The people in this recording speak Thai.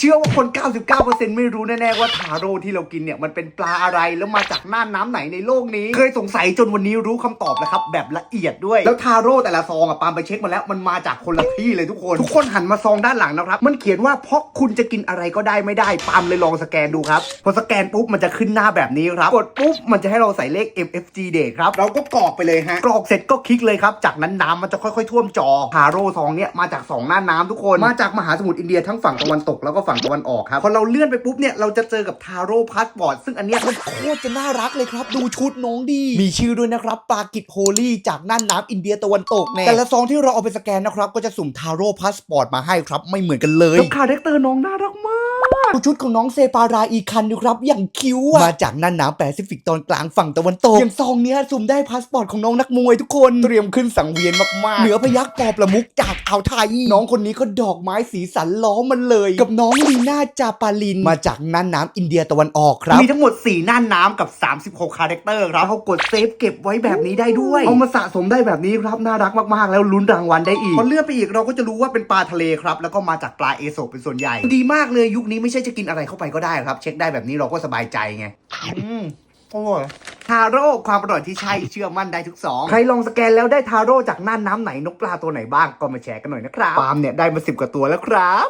เชื่อว่าคน 99%ไม่รู้แน่ๆว่าทาโร่ที่เรากินเนี่ยมันเป็นปลาอะไรแล้วมาจากน่านน้ำไหนในโลกนี้ เคยสงสัยจนวันนี้รู้คำตอบแล้วครับ แบบละเอียดด้วย แล้วทาโร่แต่ละซองอะปาล์มไปเช็คมาแล้วมันมาจากคนละที่เลยทุกคน ทุกคนหันมาซองด้านหลังนะครับ มันเขียนว่าเพราะคุณจะกินอะไรก็ได้ไม่ได้ปาล์มเลยลองสแกนดูครับพอสแกนปุ๊บมันจะขึ้นหน้าแบบนี้ครับกดปุ๊บมันจะให้เราใส่เลข MFG date ครับเราก็กรอกไปเลยฮะกรอกเสร็จก็คลิกเลยครับจากนั้นน้ำมันจะค่อยๆ ท่วมจอทาโร่ซองเนี่ยมาจากสองน้าน้ำทุกคนมาจากมหาสมุทรอินเดียทั้งฝั่งตะวันตกแล้วก็ฝั่งตะวันออกครับพอเราเลื่อนไปปุ๊บเนี่ยเราจะเจอกับทาโร่พาสปอร์ตซึ่งอันเนี้ยมันโคตรจะน่ารักเลยครับ ดูชุดน้องดี มีชื่อด้วยนะครับปากิจโฮลี่จากน่านน้ำอินเดียตะวันตกแน่แต่ละซองที่เราเอาไปสแกนนะครับก็จะสุ่มทาโร่พาสปอร์ตมาให้ครับไม่เหมือนกันเลยแล้วคาแรคเตอร์น้องน่ารักมาก ชุดของน้องเซปาราอีคันดูครับ อย่างคิ้วอะมาจากน่านน้ำแปซิฟิกตอนกลางฝั่งตะวันตกอย่างซองเนี้ยสุ่มได้พาสปอร์ตของน้องนักมวยทุกคนเตรียมขึ้นสังเวียนมากๆ เหนือพยักปอประมุกจากอ่าวไทย น้องคนนี้ก็ดอกไม้สีสันล้อมมันเลย กับน้องลีน่าจาปาลิน มาจากน่านน้ำอินเดียตะวันออกครับ มีทั้งหมด 4 น่านน้ำกับ 36 คาแรคเตอร์ครับเขากดเซฟเก็บไว้แบบนี้ได้ด้วย เอามาสะสมได้แบบนี้ครับน่ารักมากๆ แล้วลุ้นรางวัลได้อีกพอเลื่อนไปอีกเราก็จะรู้ว่าเป็นปลาทะเลครับแล้วก็มาจากปลาเอโซเป็นส่วนใหญ่ดีมากเลยยุคนี้ไม่ใช่จะกินอะไรเข้าไปก็ได้ครับ เช็คได้แบบนี้เราก็สบายใจไง อืมอร่อยทาโร่ความอร่อยที่ใช่เชื่อมั่นได้ทุกสองใครลองสแกนแล้วได้ทาโร่จากน่านน้ำไหนนกปลาตัวไหนบ้างก็มาแชร์กันหน่อยนะครับปาล์มเนี่ยได้มาสิบกว่าตัวแล้วครับ